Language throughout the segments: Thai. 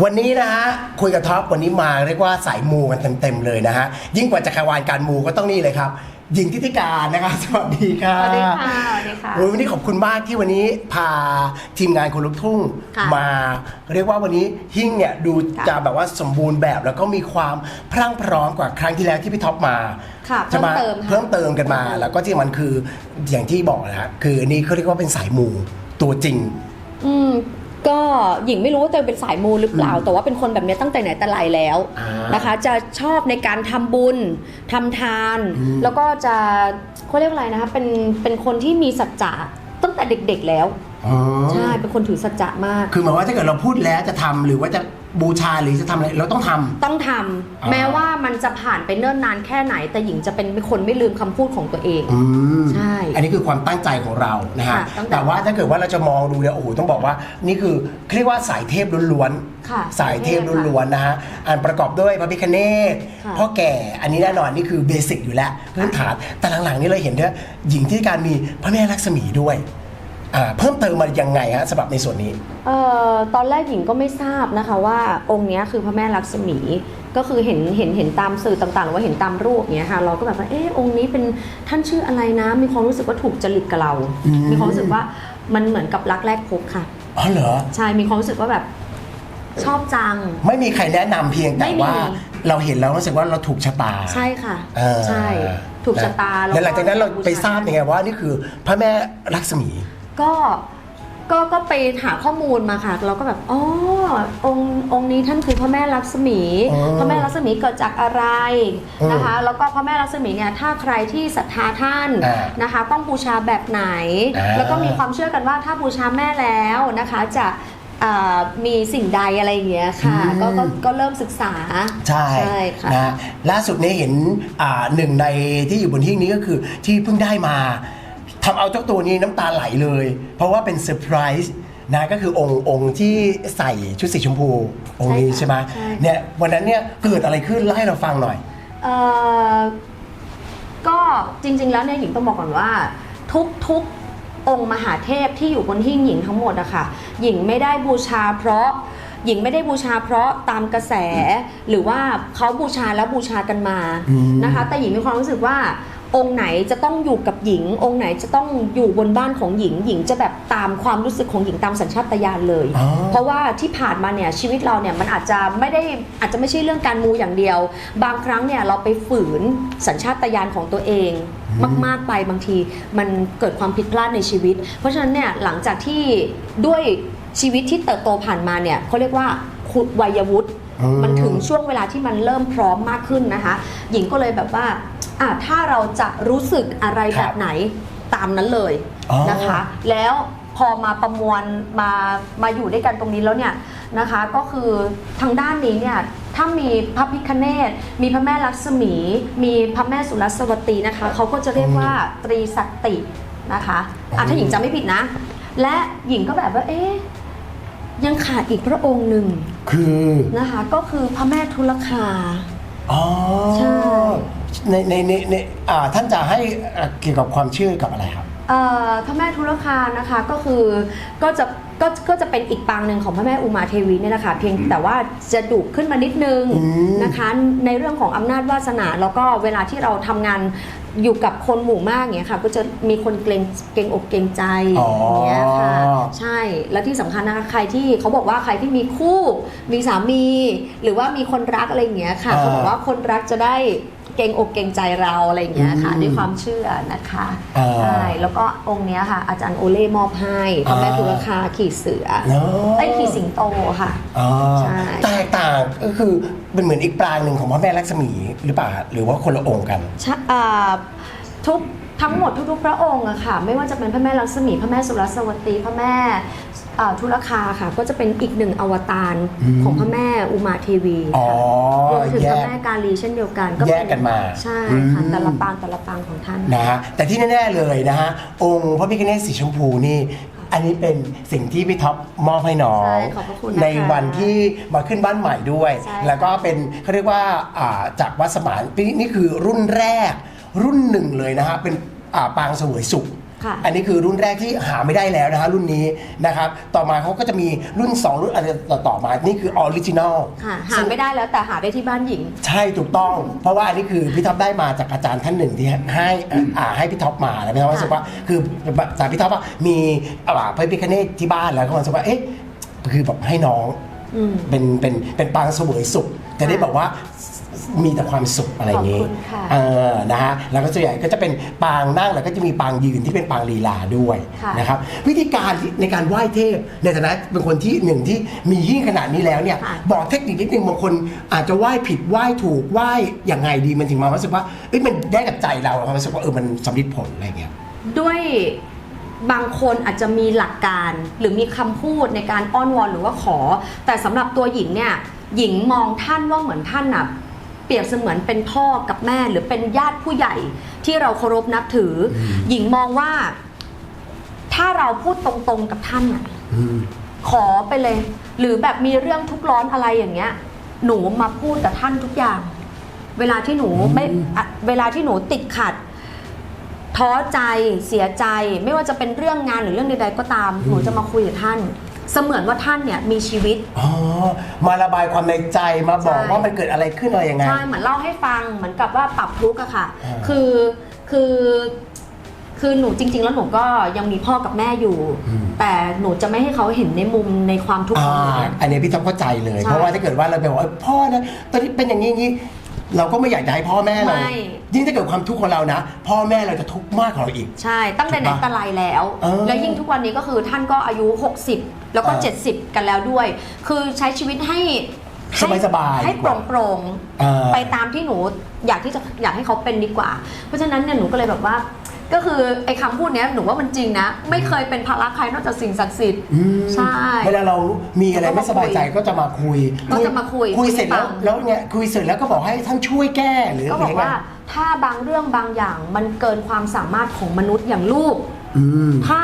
วันนี้นะฮะคุยกับท็อปวันนี้มาเรียกว่าสายมูกันเต็มๆเลยนะฮะยิ่งกว่าจักรวาลการมูก็ต้องนี่เลยครับหญิงทิติการนะครับสวัสดีค่ะสวัสดีค่ะสวัสดีค่ะโอ้ยวันนี้ขอบคุณมากที่วันนี้พาทีมงานคนลุกทุ่งค่ะมา เรียกว่าวันนี้หิ้งเนี่ยดูค่ะจะแบบว่าสมบูรณ์แบบ แล้วก็มีความพรั่งพร้อมกว่าครั้งที่แล้วที่พี่ท็อปมาค่ะจะมาเพิ่มเติมค่ะ เพิ่มเติมกันมา แล้วก็ที่มันคืออย่างที่บอกนะฮะคืออันนี้เขาเรียกว่าเป็นสายมูตัวจริง อืม ก็หญิงไม่รู้ว่าตัวเองเป็นสายมูหรือเปล่า แต่ว่าเป็นคนแบบนี้ตั้งแต่ไหนแต่ไรแล้วอ่านนะคะ จะชอบในการทำบุญทำทานอืมแล้วก็จะเขาเรียกอะไรนะคะเป็นเป็นคนที่มีสัจจะตั้งแต่เด็กๆแล้วอ๋อใช่เป็นคนถือสัจจะมาก คือหมายว่าถ้าเกิดเราพูดแล้วจะทำหรือว่าจะ บูชาหรือจะทำอะไรเราต้องทำ ต้องทำอ่า แม้ว่ามันจะผ่านไปเนิ่นนานแค่ไหน แต่หญิงจะเป็นคนไม่ลืมคำพูดของตัวเอง อืมใช่อันนี้คือความตั้งใจของเรานะฮะค่ะตั้งใจแต่ว่าถ้าเกิดว่าเราจะมองดูเนี่ยโอ้โหต้องบอกว่านี่คือเรียกว่าสายเทพล้วนค่ะๆสายเทพล้วนๆนะฮะอันประกอบด้วยพระพิคเนตค่ะพ่อแก่อันนี้แน่นอนนี่คือเบสิกอยู่แล้วพื้นฐานแต่หลังๆนี่เราเห็นว่าหญิงที่การมีพระแม่ลักษมีด้วย อ่าเพิ่มเติมมายังไงฮะสำหรับในส่วนนี้ เอ่อตอนแรกหญิงก็ไม่ทราบนะคะว่าองค์เนี้ยคือพระแม่ลักษมี ก็คือเห็นเห็นเห็นตามสื่อต่างๆหรือว่าเห็นตามรูปเนี้ยค่ะเราก็แบบว่าเออองค์นี้เป็นท่านชื่ออะไรนะ มีความรู้สึกว่าถูกจริตกับเรา อืม มีความรู้สึกว่ามันเหมือนกับรักแรกพบค่ะอ๋อเหรอ ใช่มีความรู้สึกว่าแบบชอบจัง ไม่มีใครแนะนำเพียงแต่ไม่มี ว่า เราเห็นแล้วรู้สึกว่าเราถูกชะตาใช่ค่ะ เออใช่ ถูกชะตาแล้วหลังจากนั้นเราไปทราบยังไงว่านี่คือพระแม่ลักษมี ก็ก็ก็ไปหาข้อมูลมาค่ะเราก็แบบอ๋อองค์องค์นี้ท่านคือพระแม่ลักษมีอ๋อพระแม่ลักษมีเกิดจากอะไรนะคะอืมแล้วก็พระแม่ลักษมีเนี่ยถ้าใครที่ศรัทธาท่านอ่านะคะ ต้องบูชาแบบไหน อ่าแล้วก็มีความเชื่อกันว่าถ้าบูชาแม่แล้วนะคะจะอ่ามีสิ่งใดอะไรอย่างเงี้ยค่ะก็ก็ก็เริ่มศึกษาใช่ค่ะ นะล่าสุดนี้เห็นอ่าหนึ่งในที่อยู่บนหิ้งนี้ก็คือที่เพิ่งได้มา ทำเอาเจ้าตัวนี้น้ำตาไหลเลย เพราะว่าเป็นเซอร์ไพรส์นะก็คือองค์องค์ที่ใส่ชุดสีชมพูองค์นี้ใช่ไหมใช่ เนี่ยวันนั้นเนี่ยเกิดอะไรขึ้นเล่าให้เราฟังหน่อย เอ่อก็จริง ๆ แล้วเนี่ยหญิงต้องบอกก่อนว่า ทุกทุกองค์มหาเทพที่อยู่บนหิ้งหญิงทั้งหมดอะค่ะหญิงไม่ได้บูชาเพราะหญิงไม่ได้บูชาเพราะตามกระแส หรือว่าเขาบูชาแล้วบูชากันมาอืมนะคะ แต่หญิงมีความรู้สึกว่า องค์ไหนจะต้องอยู่กับหญิง องค์ไหนจะต้องอยู่บนบ้านของหญิง หญิงจะแบบตามความรู้สึกของหญิงตามสัญชาตญาณเลย อ๋อ เพราะว่าที่ผ่านมาเนี่ยชีวิตเราเนี่ยมันอาจจะไม่ได้อาจจะไม่ใช่เรื่องการมูอย่างเดียว บางครั้งเนี่ยเราไปฝืนสัญชาตญาณของตัวเอง มากๆไปบางทีมันเกิดความผิดพลาดในชีวิต เพราะฉะนั้นเนี่ยหลังจากที่ด้วยชีวิตที่เติบโตผ่านมาเนี่ยเขาเรียกว่าคุณวัยวุฒิอืมมันถึงช่วงเวลาที่มันเริ่มพร้อมมากขึ้นนะคะ หญิงก็เลยแบบว่า อะถ้าเราจะรู้สึกอะไรคแบรับบไหนตามนั้นเลยอ๋อนะคะ แล้วพอมาประมวลมามาอยู่ด้วยกันตรงนี้แล้วเนี่ยนะคะ ก็คือทางด้านนี้เนี่ยถ้ามีพระพิคเนตมีพระแม่ลักษมี มีพระแม่สุรสวตีนะคะเขาก็จะเรียกว่าตรีสัตตินะคะอะถ้าหญิงจำไม่ผิดนะ และหญิงก็แบบว่าเอ๊ะยังขาดอีกพระองค์หนึ่งคือนะคะ ก็คือพระแม่ทุลคา อ๋อใช่ ในในในในอ่าท่านจะให้อ่าเกี่ยวกับความเชื่อกับอะไรครับ เอ่อพระแม่ทุลคานะคะก็คือก็จะก็ก็จะเป็นอีกปางหนึ่งของพระแม่อุมาเทวีเนี่ยแหละค่ะเพียงแต่ว่าจะดุขึ้นมานิดนึงอืม นะคะในเรื่องของอำนาจวาสนา แล้วก็เวลาที่เราทำงานอยู่กับคนหมู่มากเนี่ยค่ะ ก็จะมีคนเกรงเกรงอกเกรงใจอ๋อออย่างเงี้ยค่ะใช่และที่สำคัญนะคะใครที่เขาบอกว่าใครที่มีคู่มีสามี หรือว่ามีคนรักอะไรอย่างเงี้ยค่ะอ่าเขาบอกว่าคนรักจะได้ เกรงอกเกรงใจเราอะไรอย่างเงี้ยค่ะ อืมด้วยความเชื่อนะคะอ่าใช่แล้วก็องค์เนี้ยค่ะ อาจารย์โอเล่มอบให้พระแม่อ่าทุลคาขี่เสือเนาะไอ้ยขี่สิงโตค่ะ อ๋อใช่ แตกต่างก็คือเป็นเหมือนอีกปรางหนึ่งของพระแม่ลักษมีหรือเปล่าหรือว่าคนละองค์กัน ชะอ่าทุกทั้งหมดทุกๆ พระองค์อะค่ะ ไม่ว่าจะเป็นพระแม่ลักษมีพระแม่สุรสวตีพระแม่ อ่าทุลคาค่ะ ก็จะเป็นอีกหนึ่งอวตารอืมของพระแม่อุมาเทวีอ๋อค่ะรวมถึงแยพระกแม่กาลีเช่นเดียวกันแยเป็กกันมาใช่อืค่ะมแต่ละปางแต่ละปางของท่านนะฮะแต่ที่แน่ๆเลยนะฮะองค์พระพิฆเนศสีชมพูนี่อันนี้เป็นสิ่งที่พี่ท็อปมอบให้น้องใช่ขอบพระคุณนะคะในวันที่มาขึ้นบ้านใหม่ด้วยใช่ค่ะแล้วก็เป็นเขาเรียกว่าอ่าจากวัดสมานนี่นี่คือรุ่นแรกรุ่นหนึ่งเลยนะฮะเป็นอ่าปางเสวยสุข ค่ะอันนี้คือรุ่นแรกที่หาไม่ได้แล้วนะฮะรุ่นนี้นะครับต่อมาเขาก็จะมีรุ่น 2 รุ่นอะไรต่อต่อมานี่คือออริจินอลค่ะหาไม่ได้แล้วแต่หาได้ที่บ้านหญิง ใช่ถูกต้อง เพราะว่าอันนี้คือพี่ท็อปได้มาจากอาจารย์ท่านหนึ่งที่ให้อ่าอ่าให้พี่ท็อปมาแล้วพี่ท็อปรู้สึกว่าคือสายพี่ท็อปว่ามีอ่าพระพิคเนตที่บ้านแล้วก็รู้สึกว่าเอ๊ะคือแบบให้น้องอืมเป็นเป็นเป็นปางเสวยสุขจะได้บอกว่า มีแต่ความสุขอะไรอย่างนี้ขอบคุณค่ะ เออนะฮะแล้วก็ส่วนใหญ่ก็จะเป็นปางนั่งแล้วก็จะมีปางยืนที่เป็นปางลีลาด้วยค่ะนะครับ วิธีการที่ในการไหว้เทพในฐานะเป็นคนที่หนึ่งที่มียิ่งขนาดนี้แล้วเนี่ยค่ะ บอกเทคนิคนิดนึงบางคนอาจจะไหว้ผิดไหว้ถูกไหว้อย่างไงดีมันถึงมารู้สึกว่าเอ้ยมันได้กับใจเราเรารู้สึกว่าเออมันสำลิดผลอะไรอย่างเงี้ย ด้วยบางคนอาจจะมีหลักการหรือมีคำพูดในการอ้อนวอนหรือว่าขอ แต่สำหรับตัวหญิงเนี่ยหญิงมองท่านว่าเหมือนท่านน่ะ เปรียบเสมือนเป็นพ่อกับแม่หรือเป็นญาติผู้ใหญ่ที่เราเคารพนับถืออม หญิงมองว่า ถ้าเราพูดตรงๆกับท่านน่ะ อืม ขอไปเลย หรือแบบมีเรื่องทุกข์ร้อนอะไรอย่างเงี้ย หนูมาพูดกับท่านทุกอย่าง เวลาที่หนูไม่อะเวลาที่หนูติดขัด ท้อใจเสียใจ ไม่ว่าจะเป็นเรื่องงานหรือเรื่องใด ๆ ก็ตาม หนูจะมาคุยกับท่าน เสมือนว่าท่านเนี่ยมีชีวิต อ๋อ มาระบายความในใจมาบอกใช่ ว่ามันเกิดอะไรขึ้นอะไรยังไง ใช่เหมือนเล่าให้ฟังเหมือนกับว่าปรับทุกข์อะค่ะ อ่าคือคือคือหนูจริง ๆ แล้วหนูก็ยังมีพ่อกับแม่อยู่ อืม แต่หนูจะไม่ให้เขาเห็นในมุมในความทุกข์ของหนูอ่าอันนี้พี่ท็อปเข้าใจเลย ใช่ เพราะว่าถ้าเกิดว่าเราไปบอกว่าพ่อนะตอนนี้เป็นอย่างนี้อย่างนี้ เราก็ไม่อยากจะให้พ่อแม่เราไม่ ยิ่งถ้าเกิดความทุกข์ของเรานะ พ่อแม่เราจะทุกข์มากกว่าเราอีก ใช่ ตั้งแต่ไหนถูกปะแต่ไรแล้ว เออแล้วยิ่งทุกวันนี้ก็คือท่านก็อายุ 60 แล้วก็ เออ70 กันแล้วด้วย คือใช้ชีวิตให้สบายๆให้โปร่งโปร่งๆเออ ไปตามที่หนูอยากที่จะอยากให้เขาเป็นดีกว่า เพราะฉะนั้นเนี่ยหนูก็เลยแบบว่า ก็คือไอ้คำพูดเนี้ยหนูว่ามันจริงนะ ไม่เคยเป็นภาระใครนอกจากสิ่งศักดิ์สิทธิ์ อืมใช่เวลาเรามีอะไรไม่สบายใจก็จะมาคุยก็จะมาคุยคุยเสร็จแล้วคุยให้ฟัง แล้วเนี่ยคุยเสร็จแล้วก็บอกให้ท่านช่วยแก้หรือก็อะไรบอกว่าเงี้ยถ้าบางเรื่องบางอย่างมันเกินความสามารถของมนุษย์อย่างลูก อืม ถ้า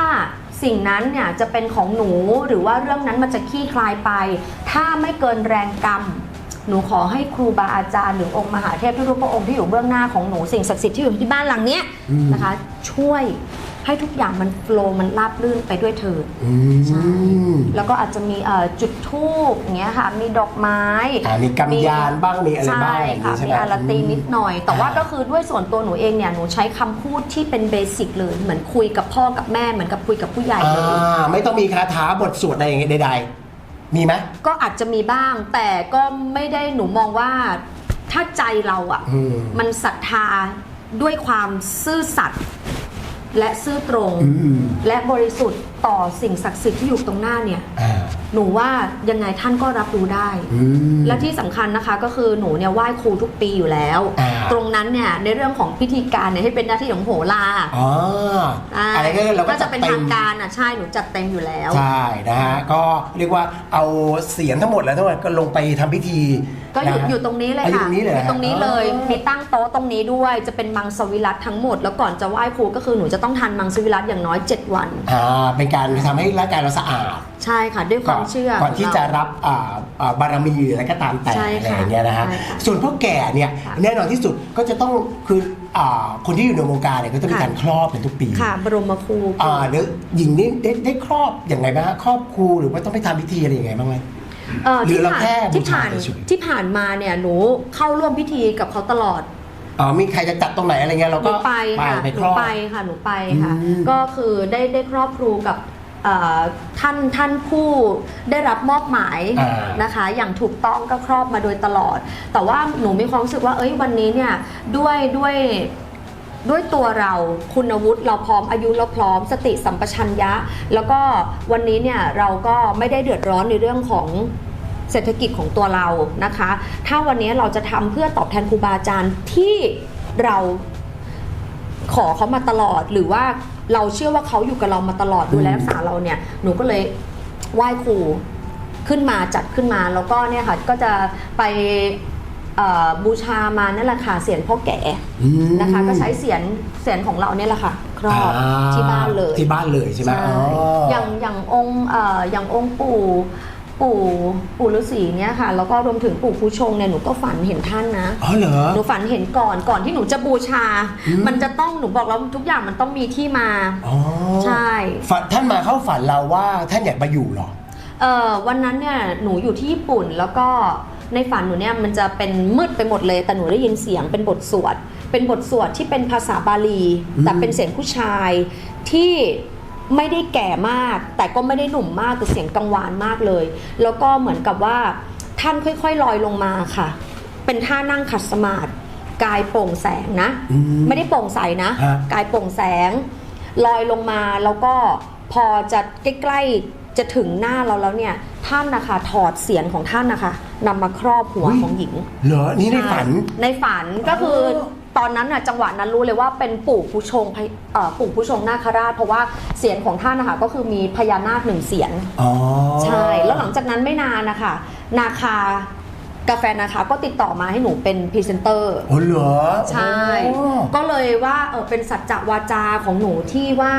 สิ่งนั้นเนี่ยจะเป็นของหนูหรือว่าเรื่องนั้นมันจะคลี่คลายไป ถ้าไม่เกินแรงกรรม หนูขอให้ครูบาอาจารย์หรือองค์มหาเทพทุกๆพระองค์ที่อยู่เบื้องหน้าของหนูสิ่งศักดิ์สิทธิ์ที่อยู่ที่บ้านหลังเนี้ยอืมนะคะ ช่วยให้ทุกอย่างมันโฟลว์มันราบรื่นไปด้วยเถิดอืมแล้วก็อาจจะมีเอ่อจุดธูปอย่างเงี้ยค่ะ มีดอกไม้อ่ามีกำยานบ้างมีอะไรบ้างใช่อย่างนี้ค่ะใช่ไหมีมอารตีนิดหน่อย แต่ว่าอ่าก็คือด้วยส่วนตัวหนูเองเนี่ยหนูใช้คำพูดที่เป็นเบสิกเลยเหมือนคุยกับพ่อกับแม่เหมือนกับคุยกับผู้ใหญ่อ่เลยาไม่ต้องมีคาถาบทสวดอะไรอย่างเงี้ยใดๆ มีไหม ก็อาจจะมีบ้าง แต่ก็ไม่ได้หนูมองว่าถ้าใจเราอะ่ะอืมมันศรัทธาด้วยความซื่อสัตย์และซื่อตรง อืม และบริสุทธิ์ต่อสิ่งศักดิ์สิทธิ์ที่อยู่ตรงหน้าเนี่ย อ่า หนูว่ายังไงท่านก็รับรู้ได้ อืม และที่สำคัญนะคะก็คือหนูเนี่ยไหว้ครูทุกปีอยู่แล้ว อ่า ตรงนั้นเนี่ยในเรื่องของพิธีการเนี่ยให้เป็นหน้าที่ของโหราอ๋อใช่อะไรก็เราก็จะเป็นต็ทามงการอะใช่หนูจัดเต็มอยู่แล้ว ใช่นะฮะก็เรียกว่าเอาเสียงทั้งหมดแล้วทั้งหมดก็ลงไปทำพิธีก็อยู่นะฮะอยู่ตรงนี้เลยอะอยู่ค่ะตรงนี้เลยเหรอตรงนี้เลยอ๋อ มีตั้งโต๊ะตรงนี้ด้วยจะเป็นมังสวิรัตทั้งหมด แล้วก่อนจะไหว้ครูก็คือหนูจะต้องทานมังสวิรัตอย่างน้อย 7 วัน อ่าเป็นการทำให้ร่างกายเราสะอาด ใช่ค่ะด้วยความเชื่อก่อนที่ขงจะเรารับอ่าอ่าบารมีหรืออะไรก็ตามแต่ใช่อะไรค่ะอย่างเงี้ยนะฮะใช่ค่ะส่วนพ่อแก่เนี่ยค่ะแน่นอนที่สุดก็จะต้องคืออ่าคนที่อยู่ในวงการเนี่ยก็จะมีค่ะการครอบเป็นทุกปีค่ะบรมครูอ่าเดี๋ยวหญิงนี่ได้ได้ครอบอย่างไรบ้างฮะครอบครูหรือว่าต้องไปทำพิธีอะไรยังไงบ้างไหมเอ่อหรือที่เราผ่านแค่บูที่ชาผ่านเฉยๆที่ผ่านมาเนี่ยหนูเข้าร่วมพิธีกับเขาตลอด อ๋อมีใครจะจัดตรงไหนอะไรเงี้ยเราหนูก็ไปค่ะไปหคนูรอบ ไปค่ะหนูไปค่ะ อืม ก็คือได้ได้ครอบครูกับเอ่อท่านท่านผู้ได้รับมอบหมายอ่า นะคะ อย่างถูกต้องก็ครอบมาโดยตลอด แต่ว่าหนูมีความรู้สึกว่า เอ้ยวันนี้เนี่ยด้วยด้วยด้วยตัวเราคุณวุฒิเราพร้อมอายุเราพร้อมสติสัมปชัญญะ แล้วก็วันนี้เนี่ยเราก็ไม่ได้เดือดร้อนในเรื่องของ เศรษฐกิจของตัวเรานะคะ ถ้าวันนี้เราจะทำเพื่อตอบแทนครูบาอาจารย์ที่เราขอเขามาตลอดหรือว่าเราเชื่อว่าเขาอยู่กับเรามาตลอดดูแลรักษาเราเนี่ยหนูก็เลยไหว้ครูขึ้นมาจัดขึ้นมาแล้วก็เนี่ยค่ะก็จะไปเอ่อบูชามานั่นแหละค่ะเสียนพ่อแก่อืมนะคะ ก็ใช้เสียนเสียนของเราเนี่ยแหละค่ะ ครอบอ่ที่บ้านเลยที่บ้านเลยใช่ไหมใช่อ๋ออย่างอย่างองค์เอ่ออย่างองค์ปู่ ปู่ปู่ฤาษีเนี่ยค่ะแล้วก็รวมถึงปู่ผู้ชงเนี่ยหนูก็ฝันเห็นท่านนะอ๋อเหรอ หนูฝันเห็นก่อนก่อนที่หนูจะบูชา อืม มันจะต้องหนูบอกแล้วทุกอย่างมันต้องมีที่มา อ๋อใช่ ฝันท่านมาเข้าฝันเราว่าท่านอยากมาอยู่เหรอ เอ่อวันนั้นเนี่ยหนูอยู่ที่ญี่ปุ่นแล้วก็ในฝันหนูเนี่ยมันจะเป็นมืดไปหมดเลย แต่หนูได้ยินเสียงเป็นบทสวด เป็นบทสวดที่เป็นภาษาบาลี อืม แต่เป็นเสียงผู้ชายที่ ไม่ได้แก่มาก แต่ก็ไม่ได้หนุ่มมากแต่เสียงกังวานมากเลย แล้วก็เหมือนกับว่าท่านค่อยๆลอยลงมาค่ะ เป็นท่านั่งขัดสมาธิกายโปร่งแสงนะ อืมไม่ได้โปร่งใสนะฮะ กายโปร่งแสง ลอยลงมาแล้วก็พอจะใกล้ๆจะถึงหน้าเราแล้วเนี่ย ท่านนะคะถอดเสียงของท่านนะคะนำมาครอบหัวอุ๊ยของหญิง เหรอ นี่ในฝัน ในฝันก็คืออ ตอนนั้นน่ะจังหวะนั้นรู้เลยว่าเป็นปู่ผู้ชงพญเอ่อปู่ผู้ชงนาคราช เพราะว่าเสียงของท่านนะคะก็คือมีพญานาคหนึ่งเสียนอ๋อ ใช่ แล้วหลังจากนั้นไม่นานนะคะนาคากาแฟนาคาก็ติดต่อมาให้หนูเป็นพรีเซนเตอร์ โอ้เหรอใช่ โอ้ ก็เลยว่าเออเป็นสัจจวาจาของหนูที่ว่า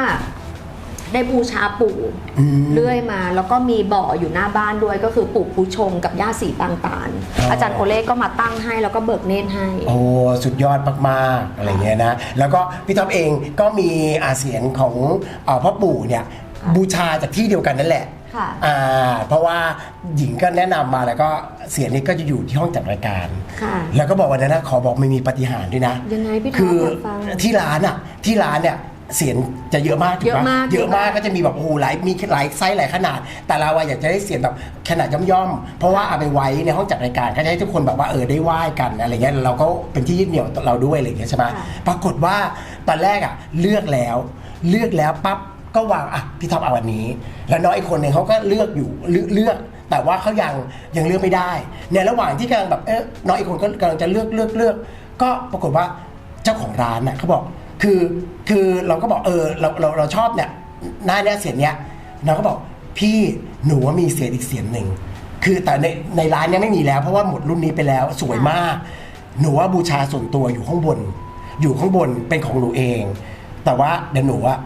ได้บูชาปู่อืมเรื่อยมา แล้วก็มีบ่ออยู่หน้าบ้านด้วยก็คือปู่ผู้ชงกับย่าสีปางตาลอ๋อออาจารย์โอเล่ก็มาตั้งให้แล้วก็เบิกเนตรให้ โอ้สุดยอดมากๆอะไรเงี้ยนะ แล้วก็พี่ท็อปเองก็มีอาเสียงของเอ่อพ่อปู่เนี่ยบูชาจากที่เดียวกันนั่นแหละค่ะอ่าเพราะว่าหญิงก็แนะนำมาแล้วก็เสียงนี้ก็จะอยู่ที่ห้องจัดรายการค่ะแล้วก็บอกวันนั้นนะขอบอกไม่มีปาฏิหารย์ด้วยนะยังไงพี่ท็อปคืออยากฟังที่ร้านอะที่ร้านเนี่ย เสียงจะเยอะมากถูกเยอะปะมากเยอะมากเยอะมาก ก็จะมีแบบโอ้โหหลายมีหลายไซส์หลายขนาด แต่เราอะอยากจะได้เสียงแบบขนาดย่อมๆเพราะว่าเอาไปไว้ในห้องจัดรายการก็จะให้ทุกคนแบบว่าเออได้ไหว้กันอะไรเงี้ยเราก็เป็นที่ยึดเหนี่ยวเราด้วยอะไรเงี้ยใช่ไหมค่ะปรากฏว่าตอนแรกอะเลือกแล้ว เลือกแล้วปั๊บก็วางอะพี่ท็อปเอาวันนี้ แล้วน้องอีกคนหนึ่งเขาก็เลือกอยู่เลือกเลือก แต่ว่าเขายังยังเลือกไม่ได้ ในระหว่างที่กำลังแบบเออน้องอีกคนก็กำลังจะเลือกเลือกเลือก ก็ปรากฏว่า เจ้าของร้านน่ะเขาบอก คือคือเราก็บอกเออเราเราเราชอบเนี่ยหน้าเนี้ยเสียงเนี้ยน้องก็บอกพี่หนูว่ามีเสียงอีกเสียงหนึ่งคือแต่ในในร้านเนี้ยไม่มีแล้ว เพราะว่าหมดรุ่นนี้ไปแล้วสวยมาก หนูว่าบูชาส่วนตัวอยู่ข้างบน อยู่ข้างบนเป็นของหนูเอง แต่ว่าเดี๋ยวหนูอะ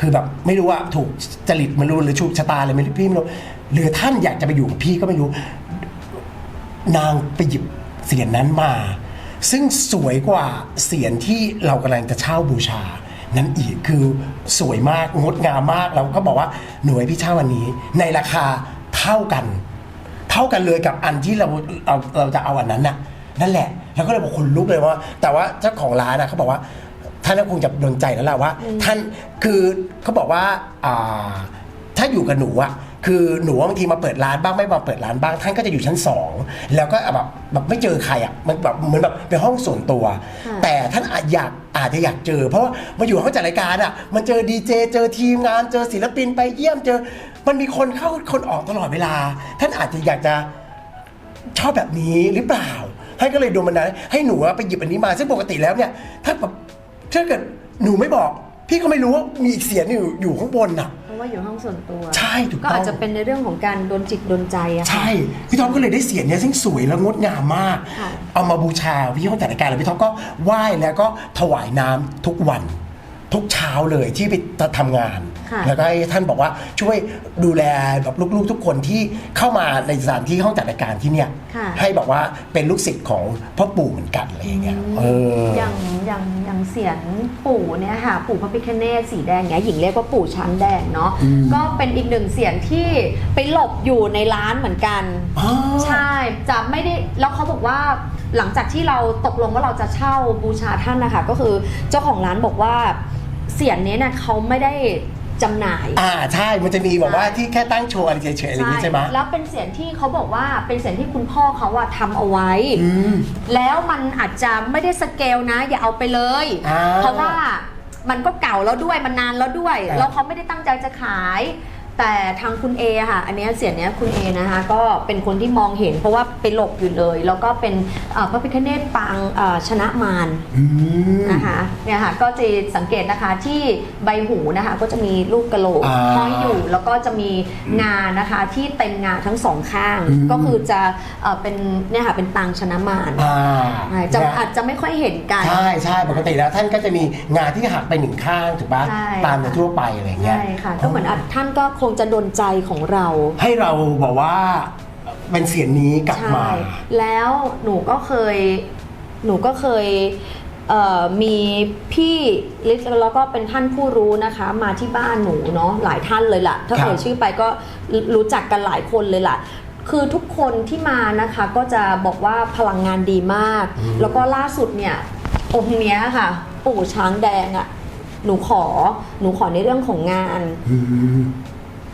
คือแบบไม่รู้ว่าถูกจริตมันรู้หรือถูชะตาอะไรไม่รู้พี่ไม่รู้หรือท่านอยากจะไปอยู่กับพี่ก็ไม่รู้ นางไปหยิบเสียนนั้นมา ซึ่งสวยกว่าเสียนที่เรากำลังจะเช่าบูชา นั้นอีกคือสวยมากงดงามมากเราก็บอกว่าหน่วยพี่เช่าวันนี้ ในราคาเท่ากัน เท่ากันเลยกับอันที่เราเราเราจะเอาอันนั้นน่ะนั่นแหละแล้วก็เลยบอกคนลุกเลยว่า แต่ว่าเจ้าของร้านนะเขาบอกว่าท่านก็คงจะโดนใจแล้วแหละว่า ท่านคือเขาบอกว่าอ่าถ้าอยู่กับหนูอะ คือหนูว่าบางทีมาเปิดร้านบ้างไม่มาเปิดร้านบ้าง ท่านก็จะอยู่ชั้นสองแล้วก็แบบแบบไม่เจอใครอะมันแบบเหมือนแบบเป็นห้องส่วนตัวค่ะแต่ท่านอาจอยากอาจจะอยากเจอ เพราะว่ามาอยู่ห้องจัดรายการอะมันเจอดีเจเจอทีมงานเจอศิลปินไปเยี่ยมเจอ มันมีคนเข้าคนออกตลอดเวลา ท่านอาจจะอยากจะชอบแบบนี้หรือเปล่าท่านก็เลยโดนบันดาลให้หนูอะไปหยิบอันนี้มาซึ่งปกติแล้วเนี่ยถ้าแบบถ้าเกิดหนูไม่บอก พี่ก็ไม่รู้ว่ามีอีกเสียงอยู่อยู่ข้างบนน่ะเพราะ ว่าอยู่ห้องส่วนตัว ใช่ถูกต้องก็อาจจะเป็นในเรื่องของการโดนจิตโดนใจอะค่ะ ใช่ พี่ท็อปก็เลยได้เสียงเนี้ยซึ่งสวยและงดงามมาก ค่ะ เอามาบูชาพี่ห้องจัดรายการแล้วพี่ท็อปก็ไหว้แล้วก็ถวายน้ำทุกวัน ทุกเช้าเลยที่ไปทำงาน ค่ะแล้วก็ให้ท่านบอกว่าช่วยดูแลแบบลูกๆทุกคนที่เข้ามาในสถานที่ห้องจัดรายการที่เนี่ยค่ะ ให้บอกว่าเป็นลูกศิษย์ของพ่อปู่เหมือนกันอะไรอย่างเงี้ยเอออย่างอย่างอย่างเสียนปู่เนี่ยค่ะ ปู่พระพิฆเนศสีแดงเนี้ยหญิงเรียกว่าปู่ช้างแดงเนาะอืม ก็เป็นอีกหนึ่งเสียงที่ไปหลบอยู่ในร้านเหมือนกัน อ๋อ ใช่จะไม่ได้แล้วเขาบอกว่า หลังจากที่เราตกลงว่าเราจะเช่าบูชาท่านนะคะก็คือเจ้าของร้านบอกว่าเสียงนี้เนี่ยเขาไม่ได้จำหน่าย อ่าใช่มันจะมีแบบว่าที่แค่ตั้งโชว์อะไรเฉยๆอะไรอย่างงี้ใช่ไหมแล้วเป็นเสียงที่เขาบอกว่าเป็นเสียงที่คุณพ่อเขาอะทำเอาไว้อืมแล้วมันอาจจะไม่ได้สเกลนะ อย่าเอาไปเลยอ่าเพราะว่ามันก็เก่าแล้วด้วยมันนานแล้วด้วยอ่าแล้วเขาไม่ได้ตั้งใจจะขาย แต่ทางคุณเอค่ะ อันเนี้ยเสียงเนี้ยคุณเอนะคะก็เป็นคนที่มองเห็น เพราะว่าไปหลบอยู่เลย แล้วก็เป็นเอ่อพระพิฆเนศปางเอ่อชนะมารอืม นะคะเนี่ยค่ะก็จะสังเกตนะคะที่ใบหูนะคะก็จะมีลูกกระโหลกอ่าห้อยอยู่ แล้วก็จะมีงานะคะที่เต็มงาทั้งสองข้าง อืม ก็คือจะเอ่อเป็นเนี่ยค่ะเป็นปางชนะมารอ่าใช่จะนะอาจจะไม่ค่อยเห็นกัน ใช่ใช่ปกติแล้วท่านก็จะมีงานที่หักไปหนึ่งข้างถูกปะใช่ ตามในทั่วไปอะไรอย่างเงี้ย ใช่ค่ะก็เหมือนอะท่านก็คงจะดนใจของเรา ให้เราบอกว่าเป็นเสียงนี้กลับมา ใช่ แล้วหนูก็เคย หนูก็เคยเอ่อมีพี่ลิศแล้วก็เป็นท่านผู้รู้นะคะ มาที่บ้านหนูเนาะหลายท่านเลยล่ะ ถ้าครับเอ่ยชื่อไปก็รู้จักกันหลายคนเลยล่ะ คือทุกคนที่มานะคะก็จะบอกว่าพลังงานดีมาก แล้วก็ล่าสุดเนี่ยองค์เนี้ยค่ะ ปู่ช้างแดงอะ่ะหนูขอหนูขอในเรื่องของงานอืม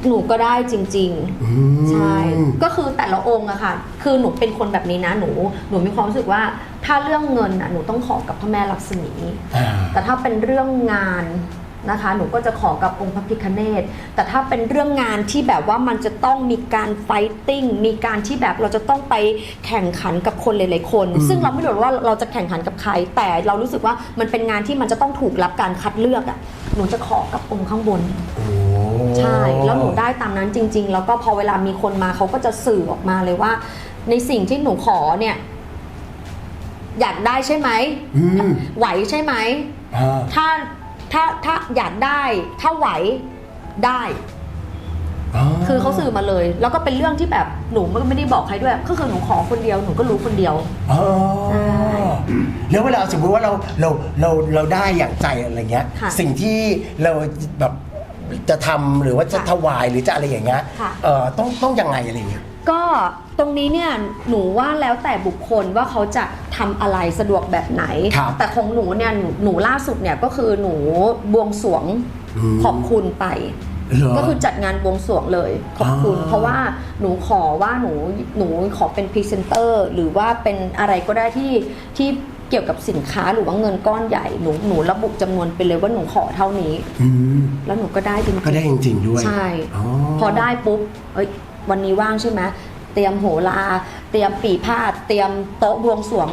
หนูก็ได้จริงๆอืมใช่ ก็คือแต่ละองค์อะค่ะ คือหนูเป็นคนแบบนี้นะหนู หนูมีความรู้สึกว่าถ้าเรื่องเงินอะหนูต้องขอกับพระแม่ลักษมี อ่า แต่ถ้าเป็นเรื่องงานนะคะ หนูก็จะขอกับองค์พระพิคเนตแต่ถ้าเป็นเรื่องงานที่แบบว่ามันจะต้องมีการไฟติ้งมีการที่แบบเราจะต้องไปแข่งขันกับคนหลายๆคน อืม ซึ่งเราไม่รู้ว่าเราจะแข่งขันกับใคร แต่เรารู้สึกว่ามันเป็นงานที่มันจะต้องถูกรับการคัดเลือกอะหนูจะขอกับองค์ข้างบน โอ้ ใช่ แล้วหนูได้ตามนั้นจริง ๆ แล้วก็พอเวลามีคนมาเขาก็จะสื่อออกมาเลยว่า ในสิ่งที่หนูขอเนี่ย อยากได้ใช่ไหมอืม ไหวใช่ไหม อ่าถ้าถ้าถ้าอยากได้ ถ้าไหวได้ คือเขาสื่อมาเลย แล้วก็เป็นเรื่องที่แบบหนูไม่ได้บอกใครด้วยก็คือหนูขอคนเดียวหนูก็รู้คนเดียว อ๋อใช่แล้วเวลาสมมติว่าเราเราเราเราได้อย่างใจอะไรเงี้ย ค่ะ สิ่งที่เราแบบ จะทำหรือว่าจะค่ะถวายหรือจะอะไรอย่างเงี้ยค่ะเอ่อต้องต้องยังไงอะไรเงี้ยก็ตรงนี้เนี่ยหนูว่าแล้วแต่บุคคลว่าเขาจะทำอะไรสะดวกแบบไหนครับแต่ของหนูเนี่ยหนูหนูล่าสุดเนี่ยก็คือหนูบวงสรวงอืมขอบคุณไปเหรอก็คือจัดงานบวงสรวงเลยขอบคุณอ๋อเพราะว่าหนูขอว่าหนูหนูขอเป็นพรีเซนเตอร์หรือว่าเป็นอะไรก็ได้ที่ที่ เกี่ยวกับสินค้าหรือว่าเงินก้อนใหญ่หนูหนูระบุจำนวนไปเลยว่าหนูขอเท่านี้อืมแล้วหนูก็ได้จริงๆก็ได้จริงๆด้วยใช่อ๋อพอได้ปุ๊บเอ้ยวันนี้ว่างใช่ไหมเตรียมโหราเตรียมปีพาดเตรียมโต๊ะบวงสรวง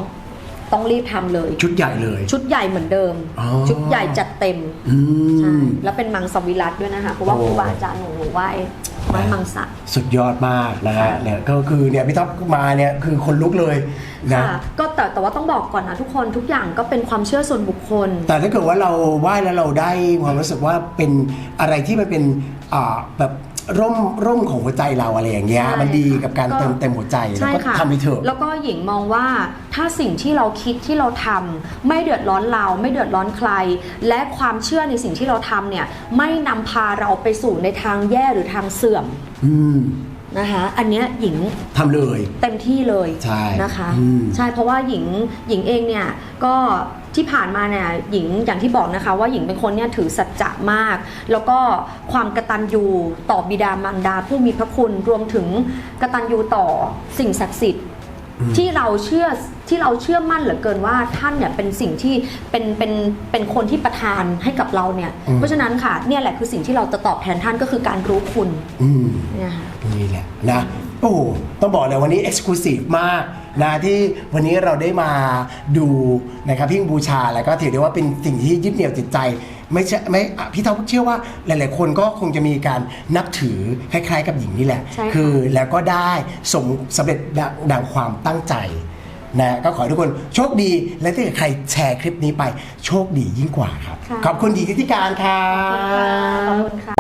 ต้องรีบทำเลย ชุดใหญ่เลย ชุดใหญ่เหมือนเดิมอ๋อชุดใหญ่จัดเต็มอืใช่มแล้วเป็นมังสวิรัตด้วยนะคะเพราะว่าโอ้ครูบาอาจารย์หนูหนูไหว้ ไหว้มังสะสุดยอดมากนะฮะค่ะเนี่ยก็คือเนี่ยพี่ท็อปมาเนี่ยคือคนลุกเลยนะค่ะก็แต่แต่ว่าต้องบอกก่อนนะทุกคนทุกอย่างก็เป็นความเชื่อส่วนบุคคล แต่ถ้าเกิดว่าเราไหว้แล้วเราได้ความรู้สึกว่าเป็นอะไรที่มันเป็นอ่าแบบ ร่มร่มของหัวใจเราอะไรอย่างเงี้ยใช่มันดีกับการก็ เติมเต็มหัวใจแล้วใช่ก็ค่ะทำไปเถอะ แล้วก็หญิงมองว่าถ้าสิ่งที่เราคิดที่เราทำไม่เดือดร้อนเราไม่เดือดร้อนใคร และความเชื่อในสิ่งที่เราทำเนี่ยไม่นำพาเราไปสู่ในทางแย่หรือทางเสื่อม อืม นะคะอันเนี้ยหญิงทำเลย เต็มที่เลยใช่นะคะอืม ใช่เพราะว่าหญิงหญิงเองเนี่ยก็ที่ผ่านมาเนี่ยหญิงอย่างที่บอกนะคะว่าหญิงเป็นคนเนี่ยถือสัจจะมาก แล้วก็ความกตัญญูต่อบิดามารดาผู้มีพระคุณรวมถึงกตัญญูต่อสิ่งศักดิ์สิทธิ์อืม ที่เราเชื่อที่เราเชื่อมั่นเหลือเกินว่าท่านเนี่ยเป็นสิ่งที่เป็นเป็นเป็นคนที่ประทานให้กับเราเนี่ยอืมเพราะฉะนั้นค่ะเนี่ยแหละคือสิ่งที่เราจะตอบแทนท่านก็คือการรู้คุณอืมเนี่ยค่ะนี่แหละนะโอ้โหต้องบอกเลยวันนี้เอ็กซ์คลูซีฟมากนะที่วันนี้เราได้มาดูนะครับพิ้งบูชาแล้วก็ถือได้ว่าเป็นสิ่งที่ยึดเหนี่ยวจิตใจ ไม่ใช่ไม่อะพี่ท็อปเชื่อว่าหลาย ๆ คนก็คงจะมีการนับถือคล้ายๆ กับหญิงนี่แหละ ใช่ค่ะ คือแล้วก็ได้สมสำเร็จดังดังความตั้งใจนะก็ขอให้ทุกคนโชคดีและถ้าเกิดใครแชร์คลิปนี้ไปโชคดียิ่งกว่าครับ ค่ะ ขอบคุณดีที่การครัขอบคุณค่ะบขอบคุณค่ะ